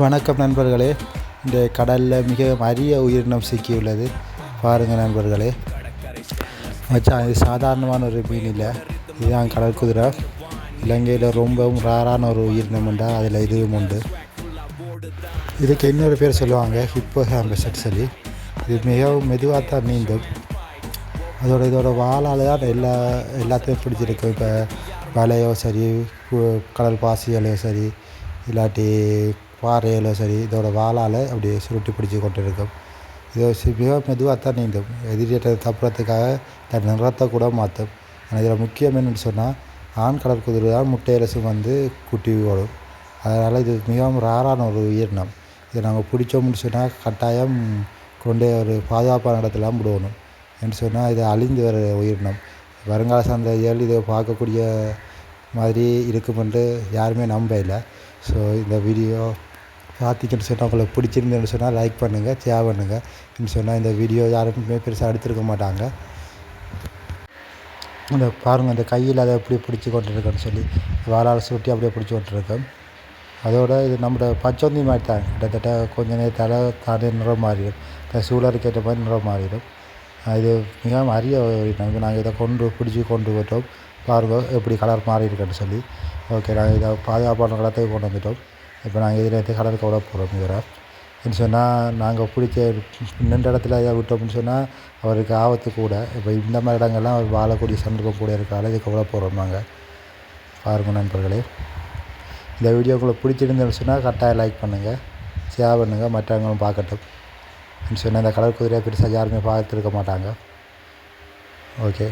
வணக்கம் நண்பர்களே. இந்த கடலில் மிக அரிய உயிரினம் சிக்கியுள்ளது. பாருங்கள் நண்பர்களே. மச்சான் இது சாதாரணமான ஒரு மீன் இல்லை. இதுதான் கடல் குதிரை. இலங்கையில் ரொம்பவும் ராரான ஒரு உயிரினம் உண்டா? அதில் இதுவும் உண்டு. இதுக்கு இன்னொரு பேர் சொல்லுவாங்க ஹிப்போ ஹேம்பசட் சொல்லி இது மிகவும் மெதுவாக தான் நீந்தும். அதோட இதோட வாழால் தான் எல்லா எல்லாத்தையும் பிடிச்சிருக்கு இப்போ வலையோ சரி கடல் பாசிகளையோ சரி இல்லாட்டி பாறையிலோ சரி இதோட வாளால் அப்படியே சுருட்டி பிடிச்சி கொண்டு இருக்கும் இதை மிக மெதுவாக தான் நீந்தும். எதிரிட்ட தப்புறதுக்காக தன் நிறத்தை கூட மாற்றும் ஆனால் இதில் முக்கியம் என்னென்னு சொன்னால் ஆண் கடற்குதிரை தான் முட்டையரசு வந்து குட்டி ஓடும். அதனால் இது மிகவும் ரேரான ஒரு உயிரினம். இதை நாங்கள் பிடிச்சோம்னு சொன்னால் கட்டாயம் கொண்டே ஒரு பாதுகாப்பான இடத்துலாம் விடணும் என்று சொன்னால் இது அழிந்து வர உயிரினம். வருங்கால சந்ததிகள் இதை பார்க்கக்கூடிய மாதிரி இருக்குமென்று யாருமே நம்ப இல்லை. ஸோ இந்த வீடியோ பார்த்திங்கன்னு சொன்னால் உங்களுக்கு பிடிச்சிருந்தேன்னு சொன்னால் லைக் பண்ணுங்கள் ஷேர் பண்ணுங்கள் சொன்னால் இந்த வீடியோ யாருக்குமே பெருசாக எடுத்துருக்க மாட்டாங்க. இந்த பாருங்கள் இந்த கையில் அதை எப்படி பிடிச்சி கொண்டுருக்கேன்னு சொல்லி வாழால் சுட்டி அப்படியே பிடிச்சி கொண்டிருக்கேன் அதோட இது நம்மளோட பச்சோந்தி மாதிரி தான். கிட்டத்தட்ட கொஞ்ச நேரத்தால் தானே நிறம் மாறிடும். இந்த சூழலுக்கு ஏற்ற மாதிரி நிறம் மாறிடும். இது மிகவும் அரிய ஒரு இனம் நாங்கள் இதை கொண்டு பிடிச்சி கொண்டு போட்டோம் பாருங்கள் எப்படி கலர் மாறி இருக்குன்னு சொல்லி. ஓகே நாங்கள் இதை பாதுகாப்பான கடத்துக்கு கொண்டு வந்துட்டோம். இப்போ நாங்கள் இதில் எடுத்து கடலுக்கு விட போகிறோம் இவரை. சொன்னால் நாங்கள் பிடிச்ச நின்ற இடத்துல இதை விட்டோம்னு சொன்னால் அவருக்கு ஆபத்து கூட. இப்போ இந்த மாதிரி இடங்கள்லாம் அவர் வாழக்கூடிய சந்தர்ப்பம் கூட இருக்கால இதுக்கு விட போகிறோம் நாங்கள். பாருங்கள் நண்பர்களே. இந்த வீடியோ உங்களுக்கு பிடிச்சிருந்துன்னு சொன்னால் கரெக்டாக லைக் பண்ணுங்கள் ஷேர் பண்ணுங்கள் மற்றவங்களும் பார்க்கட்டும். சொன்னால் இந்த கடற்குதிரையை பெருசாக யாருமே பார்த்துருக்க மாட்டாங்க. ஓகே